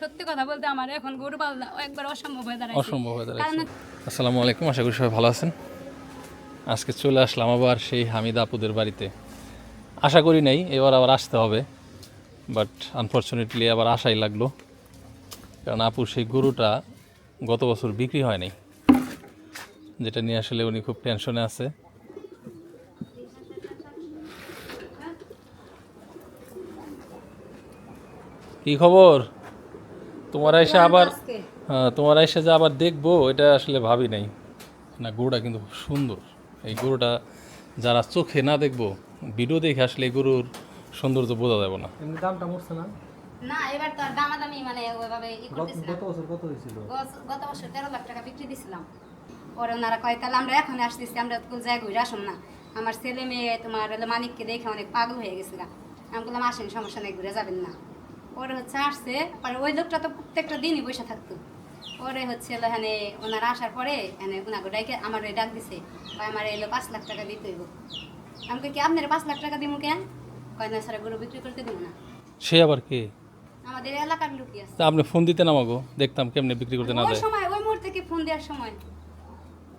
সত্যি কথা বলতে আমার এখন গরু পালনা একবার অসম্ভব হয়ে দাঁড়ায় অসম্ভব হয়ে কারণ আসসালামু আলাইকুম আশা করি সবাই ভালো আছেন। আজকে চলে আসলাম আবার সেই হামিদ আপুদের বাড়িতে। আশা করি নাই এবার আবার আসতে হবে। বাট আনফর্চুনেটলি আবার আশাই লাগল। কারণ আপুর সেই গরুটা গত বছর বিক্রি হয় নাই। যেটা নিয়ে আসলে উনি খুব টেনশনে আছে। কি খবর? তোমার এসে আবার হ্যাঁ তোমার এসে যে আবার দেখব এটা আসলে ভাবি নাই। না গরুটা কিন্তু খুব সুন্দর। এই গরুটা যারা চোখে না দেখব ভিডিও দেখে আসলে এই গরুর সৌন্দর্য বোঝা যাবে না। দামটা মরছে না? না এবার তো আর দামাদামি মানে ওইভাবে ই গত না। গত বছর কত হয়েছিল? গত- গত বছর তেরো লাখ টাকা বিক্রি দিছিলাম। পরে ওনারা কয় তাহলে আমরা এখন আসতেছি আমরা তো যাই ঘুরে আসুন না। আমার ছেলে মেয়ে তোমার হলো মানিককে দেখে অনেক পাগল হয়ে গেছিলাম আমি বললাম আসেন সমস্যা নেই ঘুরে যাবেন না। পরে হচ্ছে আসছে পরে ওই লোকটা তো প্রত্যেকটা দিনই বসে থাকতো। পরে হচ্ছে এখানে ওনারা আসার পরে এখানে ওনাকে ডাইকে আমার ডাক দিছে কয় আমার এলো পাঁচ লাখ টাকা দিতে হইব। আমি কি আপনার পাঁচ লাখ টাকা দিব কেন? কয় না স্যার গরু বিক্রি করতে দিব না। সে আবার কে? আমাদের এলাকার লোকই আছে। আপনি ফোন দিতেন আমাকে দেখতাম কেমনে বিক্রি করতে না ওই সময় ওই মুহূর্তে কি ফোন দেওয়ার সময়?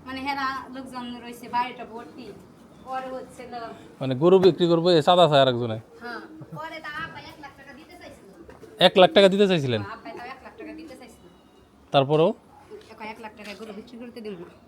মানে হেরা লোকজন রয়েছে বাড়িটা ভর্তি পরে হচ্ছে মানে গরু বিক্রি করব এ সাদা চায় আরেকজনে হ্যাঁ পরে তা আব্বা এক লাখ টাকা দিতে চাইছিল এক লাখ টাকা দিতে চাইছিলেন? তারপরেও?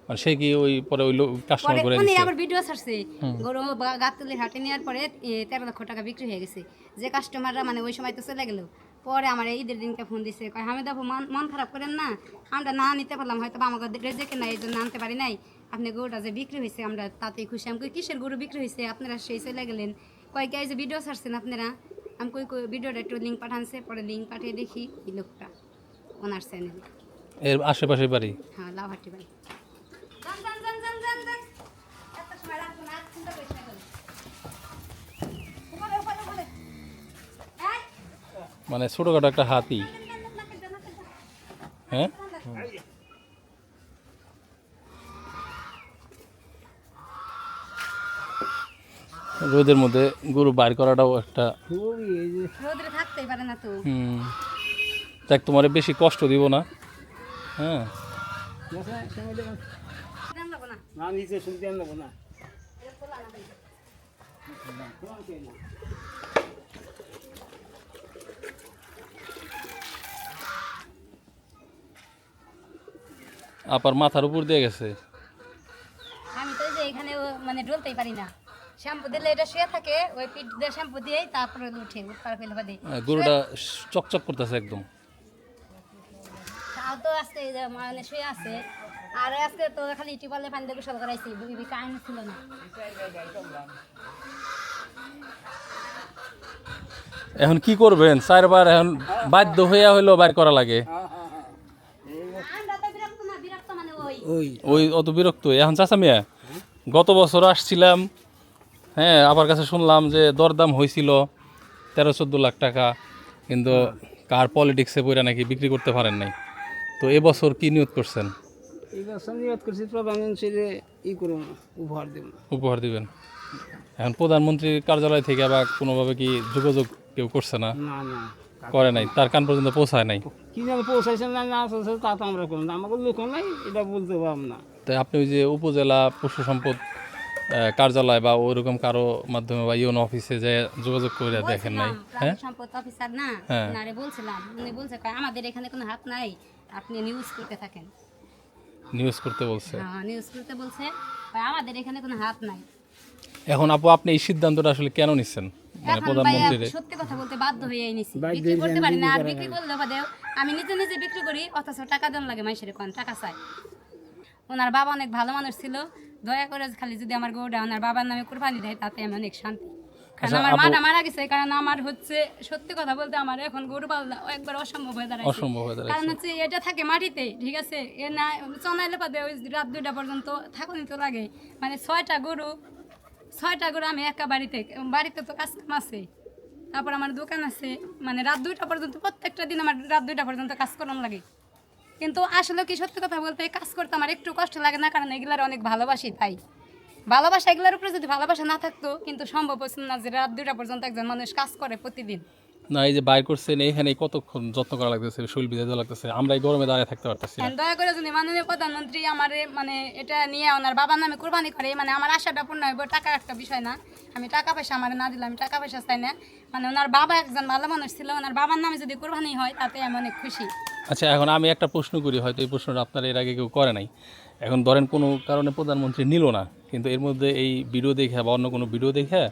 মানে সে কি ওই পরে ওই কাস্টমার করে ফোনে আবার ভিডিও ছাড়ছে। গরু বা- হাটে নেওয়ার পরে তেরো লক্ষ টাকা বিক্রি হয়ে গেছে। যে কাস্টমাররা মানে ওই সময় তো চলে গেল। পরে আমার ঈদের দিনকে ফোন দিছে কয় আমি দেখো মন খারাপ করেন না? আমরা না নিতে পারলাম হয়তো আমাকে রেজেকে না এই জন্য আনতে পারি নাই। আপনি গরুটা যে বিক্রি হয়েছে আমরা তাতেই খুশি। আমি কিসের গরু বিক্রি হয়েছে? আপনারা সেই চলে গেলেন। কয় কে এই যে ভিডিও ছাড়ছেন আপনারা? আমি কই কই ভিডিওটা একটু লিঙ্ক পাঠানছে পরে লিঙ্ক পাঠিয়ে দেখি এই লোকটা ওনার চ্যানেল এর আশেপাশে বাড়ি? হ্যাঁ লাভাটি বাড়ি। মানে যান একটা যান যান যান এত সময় রাখব না চিন্তা করিস না কোনো। উপরে, উপরে, উপরে। এই, মানে ছোটোখাটো একটা হাতি নাকের ডান, নাকের ডান, নাকের ডান। হ্যাঁ রোদের মধ্যে গরু বাইর করাটাও একটা খুবই রোদে থাকতেই পারে না তো। হুম। দেখ তোমার বেশি কষ্ট দিব না। হ্যাঁ। না। আপার মাথার উপর দিয়ে গেছে। আমি তো এখানে মানে ডলতেই পারি না। শ্যাম্পু দিলে এটা শুয়ে থাকে ওই পিঠ দিয়ে শ্যাম্পু দিয়েই তারপরে উঠে উঠপার ফেলে বাদে। গরুটা চকচক করতেছে একদম। তাও তো আজকে মানে শুয়ে আছে। আর আজকে তো খালি টিউবওয়েলে পানি দিয়ে গোসল করাইছি বিবি কারেন্ট ছিল না। এখন কি করবেন? চারবার এখন বাধ্য হইয়া হইল বাইর করা লাগে। আমরা তো বিরক্ত না বিরক্ত মানে ওই। ওই। ওই অত বিরক্ত? এখন চাচা মিয়া গত বছর আসছিলাম হ্যাঁ আবার কাছে শুনলাম যে দরদাম হয়েছিল তেরো চোদ্দ লাখ টাকা কিন্তু কার পলিটিক্সে বইরা নাকি বিক্রি করতে পারেন নাই। তো এবছর কি নিয়োগ করছেন? করছি প্রধানমন্ত্রীরে ই করুন উপহার উপহার দিবেন। এখন প্রধানমন্ত্রীর কার্যালয় থেকে আবার কোনোভাবে কি যোগাযোগ কেউ করছে না? করে নাই তার কান পর্যন্ত পৌঁছায় নাই। কি জানি পৌঁছাইছে না না পৌঁছাইছে তা তো আমরা করুন আমাকে লোক নাই এটা বলতে পারব না। তাই আপনি ওই যে উপজেলা পশু সম্পদ কার্যালয় বা ওইরকম কারও মাধ্যমে বা ইউন অফিসে যে যোগাযোগ করে দেখেন নাই। হ্যাঁ? সম্পদ অফিসার না হ্যাঁ। নারে বলছিলাম উনি বলছে কয়, আমাদের এখানে কোনো হাত নাই আপনি নিউজ করতে থাকেন। নিউজ করতে বলছে? হ্যাঁ নিউজ করতে বলছে কয়, আমাদের এখানে কোনো হাত নাই। এখন আপু আপনি এই সিদ্ধান্তটা আসলে কেন নিচ্ছেন মানে প্রধানমন্ত্রীর সত্যি কথা বলতে বাধ্য হয়ে নিছি। বিক্রি করতে পারি না আর বিক্রি করলে বাদেও আমি নিজে নিজে বিক্রি করি অথচ টাকা দেন লাগে মানুষের কোন টাকা চাই। ওনার বাবা অনেক ভালো মানুষ ছিল দয়া করে খালি যদি আমার গৌড়া ওনার বাবার নামে কোরবানি দেয় তাতে আমি অনেক শান্তি। কারণ আচ্ছা, আমার মাটা মারা গেছে কারণ আমার হচ্ছে সত্যি কথা বলতে আমার এখন গরু পালনা একবার অসম্ভব হয়ে দাঁড়ায় অসম্ভব হয়ে। কারণ হচ্ছে এটা থাকে মাটিতে ঠিক আছে? এ না চনাইলে পাবে ওই রাত দুইটা পর্যন্ত থাকুনি তো লাগে। মানে ছয়টা গরু ছয়টা গরু আমি একা বাড়িতে বাড়িতে তো কাজ কাম আছে। তারপর আমার দোকান আছে মানে রাত দুইটা পর্যন্ত প্রত্যেকটা দিন আমার রাত দুইটা পর্যন্ত কাজ করানো লাগে। কিন্তু আসলে কি সত্যি কথা বলতে কাজ করতে আমার একটু কষ্ট লাগে না, কারণ এগুলার অনেক ভালোবাসি তাই। ভালোবাসা এগুলার উপরে যদি ভালোবাসা না থাকতো, কিন্তু সম্ভব হচ্ছে না যে রাত দুটা পর্যন্ত একজন মানুষ কাজ করে প্রতিদিন। না এই যে বাইর করছেন এইখানে কতক্ষণ যত্ন করা লাগতেছে শরীর বিজাতে লাগতেছে? আমরা এই গরমে দাঁড়িয়ে থাকতে পারতেছি না। হ্যাঁ, দয়া করে যদি মাননীয় প্রধানমন্ত্রী আমার মানে এটা নিয়ে ওনার বাবার নামে কোরবানি করে মানে আমার আশাটা পূর্ণ হইব টাকার একটা বিষয় না। আমি টাকা পয়সা আমার না দিলাম আমি টাকা পয়সা চাই না। মানে ওনার বাবা একজন ভালো মানুষ ছিল ওনার বাবার নামে যদি কোরবানি হয় তাতে আমি অনেক খুশি। আচ্ছা এখন আমি একটা প্রশ্ন করি হয়তো এই প্রশ্নটা আপনার এর আগে কেউ করে নাই। এখন ধরেন কোনো কারণে প্রধানমন্ত্রী নিল না কিন্তু এর মধ্যে এই ভিডিও দেখে বা অন্য কোনো ভিডিও দেখে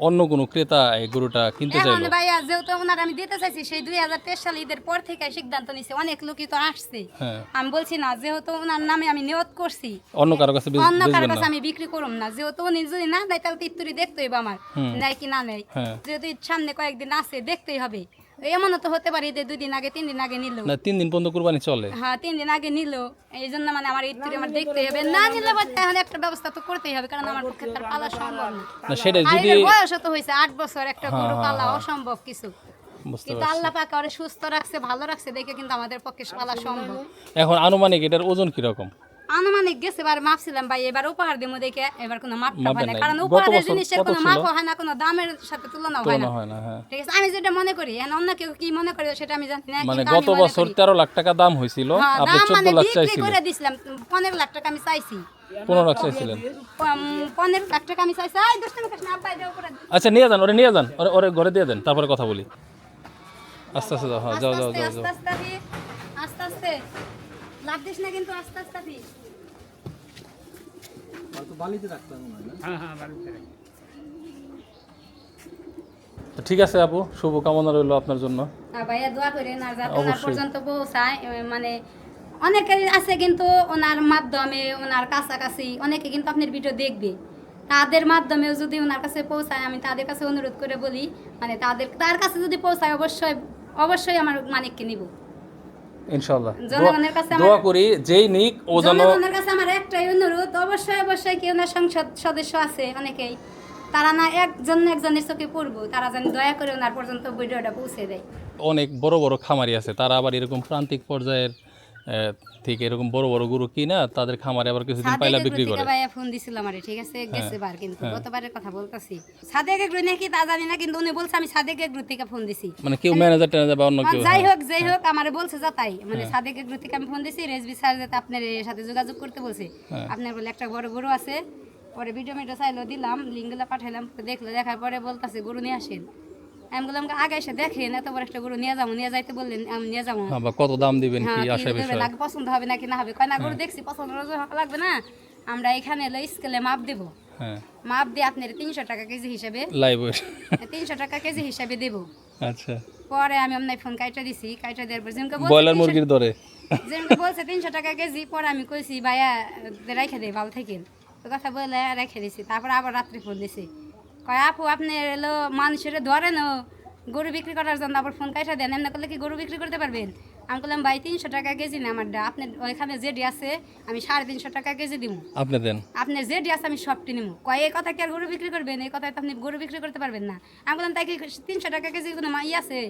অন্য কোনো ক্রেতা এই গরুটা কিনতে চাইলো? ভাইয়া যেহেতু ওনার আমি দিতে চাইছি সেই দুই হাজার তেইশ সালে ঈদের পর থেকে সিদ্ধান্ত নিছে। অনেক লোকই তো আসছে। হ্যাঁ। আমি বলছি না যেহেতু ওনার নামে আমি নিয়ত করছি অন্য কারও কাছে অন্য কারও কাছে আমি বিক্রি করুম না। যেহেতু উনি যদি না দেয় তাহলে তিত্তুরি দেখতেই হবে আমার। নেয় কি না নেয়। হ্যাঁ। যেহেতু সামনে কয়েকদিন আছে দেখতেই হবে। এমনও তো হতে পারে ঈদের দুই দিন আগে তিন দিন আগে নিল। না তিন দিন পর্যন্ত কুরবানি চলে। হ্যাঁ তিন দিন আগে নিল। এই জন্য মানে আমার ইত্তুরি আমার দেখতেই হবে। না নিলে এখন একটা ব্যবস্থা তো করতেই হবে কারণ আমার পক্ষে তার পালা সম্ভব না। সেটা যদি বয়স তো হয়েছে আট বছর একটা গরু পালা অসম্ভব কিছু। কিন্তু আল্লাহ পাকে ওরে সুস্থ রাখছে ভালো রাখছে দেখে কিন্তু আমাদের পক্ষে পালা সম্ভব। এখন আনুমানিক এটার ওজন কীরকম? আনুমানিক গেছে এবার মাপছিলাম ভাই এবার উপহার দিব দেখে এবার কোনো মাপ হয় না। কারণ উপহারের জিনিসের কোনো? মাপ হয় না কোনো দামের সাথে তুলনা হয় না। হয় ঠিক আছে আমি যেটা মনে করি এখন অন্য কেউ কি মনে করে সেটা আমি জানি না মানে গত বছর করি। তেরো লাখ টাকা দাম হয়েছিল হ্যাঁ, আপনি দাম চোদ্দ মানে লাখ চাইছিলেন। করে দিছিলাম পনেরো লাখ টাকা আমি চাইছি। পনেরো লাখ চাইছিলেন? পনেরো লাখ টাকা আমি চাইছি। আচ্ছা নিয়ে যান ওরে নিয়ে যান ওরে ওরে ঘরে দিয়ে দেন তারপরে কথা বলি। আস্তে আস্তে যাও হ্যাঁ যাও যাও আস্তে আস্তে আস্তে আস্তে। লাভ দিস না কিন্তু আস্তে আস্তে। হ্যাঁ হ্যাঁ। ঠিক আছে আপু শুভ কামনা রইল আপনার জন্য। আর ভাইয়া দোয়া করেন আর যাতে ওনার পর্যন্ত পৌঁছায় মানে অনেকের আছে কিন্তু ওনার মাধ্যমে ওনার কাছাকাছি অনেকে কিন্তু আপনার ভিডিও দেখবে। তাদের মাধ্যমেও যদি ওনার কাছে পৌঁছায় আমি তাদের কাছে অনুরোধ করে বলি মানে তাদের তার কাছে যদি পৌঁছায় অবশ্যই অবশ্যই আমার মানিককে নিব। ইনশাল্লাহ দোয়া করি যেই নিক ও যেন জনগণের কাছে আমার একটাই অনুরোধ অবশ্যই অবশ্যই কেউ না সংসদ সদস্য আছে অনেকেই। তারা না একজন একজনের চোখে পড়ব তারা যেন দয়া করে ওনার পর্যন্ত ভিডিওটা পৌঁছে দেয়। অনেক বড় বড় খামারি আছে তারা আবার এরকম প্রান্তিক পর্যায়ের থেকে এরকম বড় বড় গরু কিনা তাদের খামারে আবার কিছুদিন পাইলা বিক্রি করে। ভাইয়া ফোন দিছিল আমারে ঠিক আছে গেছে বার কিন্তু গতবারের কথা বলতাছি। সাদেক এগ্রো নাকি তা জানি না কিন্তু উনি বলছে আমি সাদেক এগ্রো থেকে ফোন দিছি। মানে কেউ ম্যানেজার ট্যানেজার বা অন্য কেউ যাই হোক যাই হোক আমারে বলছে যা তাই। মানে সাদেক এগ্রো থেকে আমি ফোন দিছি রেসবি স্যার যাতে আপনার এর সাথে যোগাযোগ করতে বলছে। আপনার বলে একটা বড় গরু আছে পরে ভিডিও মিডিও চাইলো দিলাম লিঙ্কগুলো পাঠাইলাম দেখল দেখার পরে বলতাছে গরু নিয়ে আসেন। আমি বললাম আগে এসে দেখেন এত বড় একটা গরু নিয়ে যাব নিয়ে যাইতে বললেন আমি নিয়ে যাব। হ্যাঁ বা কত দাম দিবেন হ্যাঁ কি আশা বিষয় পছন্দ হবে নাকি না হবে? কয় না গরু দেখছি পছন্দ লাগবে না। আমরা এখানে এলো স্কেলে মাপ দেবো। হ্যাঁ। মাপ দিয়ে আপনার তিনশো টাকা কেজি হিসাবে লাইভ। তিনশো টাকা কেজি হিসাবে দেবো। আচ্ছা। পরে আমি আপনার ফোন কাইটা দিছি কাইটা দেওয়ার পর মুরগির দরে। বলছে তিনশো টাকা কেজি পরে আমি কইছি ভাইয়া রেখে দে ভালো থাকেন তো কথা বলে রেখে দিছি তারপর আবার রাত্রে ফোন দিছি। কয় আপু আপনি এলো মানুষের ধরেন ও গরু বিক্রি করার জন্য আবার ফোন কাইটা দেন। এমনি করলে কি গরু বিক্রি করতে পারবেন? আমি বললাম ভাই তিনশো টাকা কেজি না আমার আপনার ওইখানে যেটি আছে আমি সাড়ে তিনশো টাকা কেজি দিব আপনি দেন। আপনার যেটি আছে আমি সবটি নিব কয় এই কথা কি আর গরু বিক্রি করবেন? এই কথায় তো আপনি গরু বিক্রি করতে পারবেন না। আমি বললাম তাই কি তিনশো টাকা কেজি কোনো মাই আছে?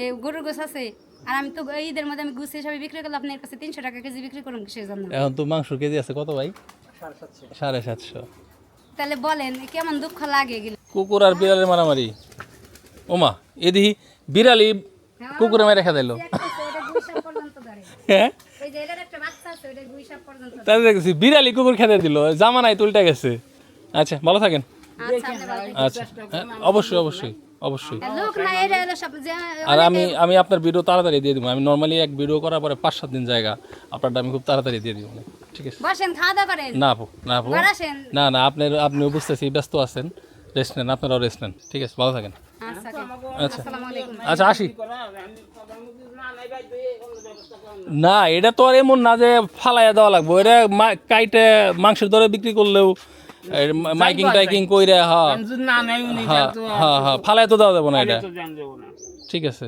এই গরুর গোছ আছে? আর আমি তো ঈদের মধ্যে আমি গুছ হিসাবে বিক্রি করলাম আপনার কাছে তিনশো টাকা কেজি বিক্রি করুন সেই জন্য? এখন তো মাংস কেজি আছে। কত ভাই? সাড়ে সাতশো। তাহলে বলেন কেমন দুঃখ লাগে কুকুর আর বিড়ালের মারামারি। ওমা এদিহি বিড়ালি কুকুরে মেরে রেখে দিল। হ্যাঁ? দেখছি বিড়ালি কুকুর খেতে দিল জামা নাই তুলটা গেছে। আচ্ছা ভালো থাকেন। আচ্ছা। আচ্ছা হ্যাঁ, অবশ্যই অবশ্যই অবশ্যই। লোক না এটা হলো সব যে আর আমি আমি আপনার ভিডিও তাড়াতাড়ি দিয়ে দিব আমি নর্মালি এক ভিডিও করার পরে পাঁচ সাত দিন জায়গা আপনারটা আমি খুব তাড়াতাড়ি দিয়ে দিব। ঠিক আছে। বসেন খাওয়া দাওয়া করেন। না আপু না আপু। না না আপনার আপনিও বুঝতেছি ব্যস্ত আছেন। রেস্ট নেন আপনারাও রেস্ট নেন। ঠিক আছে ভালো থাকেন। আচ্ছা আচ্ছা। আসসালামু আলাইকুম। আচ্ছা আসি। না এটা তো আর এমন না যে ফালাইয়া দেওয়া লাগবে। এটা মা- কাইটে মাংসের দরে বিক্রি করলেও মাইকিং টাইকিং কইরা হ্যাঁ হ্যাঁ তো। হ্যাঁ হ্যাঁ ফালাই তো দেওয়া যাবে না এটা। ঠিক আছে।